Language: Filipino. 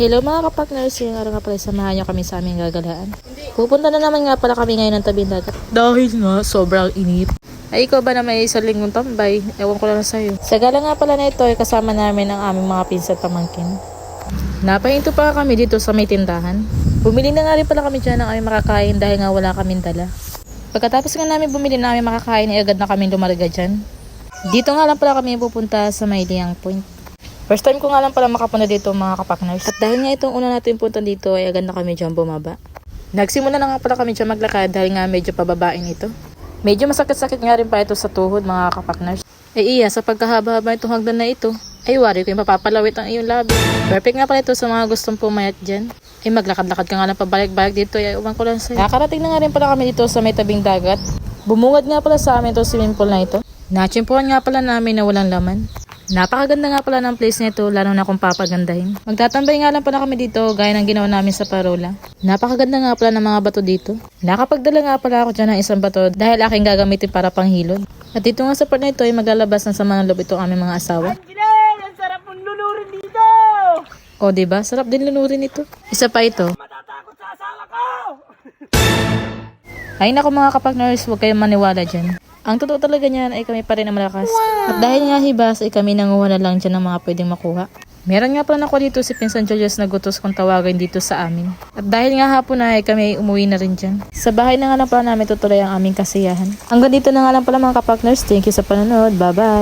Hello mga kapag-nurse, yung araw nga pala samahan niyo kami sa aming gagalaan. Pupunta na naman nga pala kami ngayon ng tabing dagat. Dahil nga, sobrang init. Ay, ikaw ba na may isang linggong tambay? Ewan ko lang sa'yo. Sa gala nga pala na ito, ay kasama namin ang aming mga pinsan pamangkin. Napahinto pa kami dito sa may tindahan. Bumili na nga rin pala kami dyan ng aming makakain dahil nga wala kaming dala. Pagkatapos nga namin bumili na aming makakain, ay agad na kami lumarga dyan. Dito nga lang pala kami pupunta sa may Liang Point. First time ko nga lang pala makapunta dito mga kapakners. At dahil nga itong una natin punta dito ay agad na kami dyan bumaba. Nagsimula na nga pala kami dyan maglakad dahil nga medyo pababain ito. Medyo masakit-sakit nga rin pa ito sa tuhod mga kapakners. Eh iya, sa pagkahaba-haba itong hagdan na ito, ay wari ko yung mapapalawit ang iyong labi. Perfect nga pala ito sa mga gustong pumayat dyan. Ay maglakad-lakad ka nga lang pabalik-balik dito, ay uwan ko lang sa'yo. Nakakarating na nga rin pala kami dito sa may tabing dagat. Bumungad nga pala sa amin itong swimming pool na ito. Nachimpuan nga pala namin na walang laman. Napakaganda nga pala ng place nito, lalo na kung papagandahin. Magtatambay nga lang pala kami dito, gaya ng ginawa namin sa parola. Napakaganda nga pala ng mga bato dito. Nakapagdala nga pala ako dyan ng isang bato dahil aking gagamitin para panghilod. At dito nga sa part na ito ay maglalabas ng sama ng loob itong aming mga asawa. Gilel, ang sarap mong lulurin dito! O, ba? Sarap din lunurin ito. Isa pa ito. Matatakot sa asawa ko! Ay nako mga kapag-nurse, huwag kayong maniwala dyan. Ang totoo talaga niyan ay kami pa rin ang malakas. At dahil nga hibas ay kami nanguha na lang dyan ng mga pwedeng makuha. Meron nga pala na dito si Pinsan Julius na gutos kung tawagin dito sa amin. At dahil nga hapon na ay kami ay umuwi na rin dyan. Sa bahay na nga lang pala namin tutuloy ang aming kasiyahan. Hanggang dito na nga lang pala mga kapag-nurse. Thank you sa panonood. Bye-bye!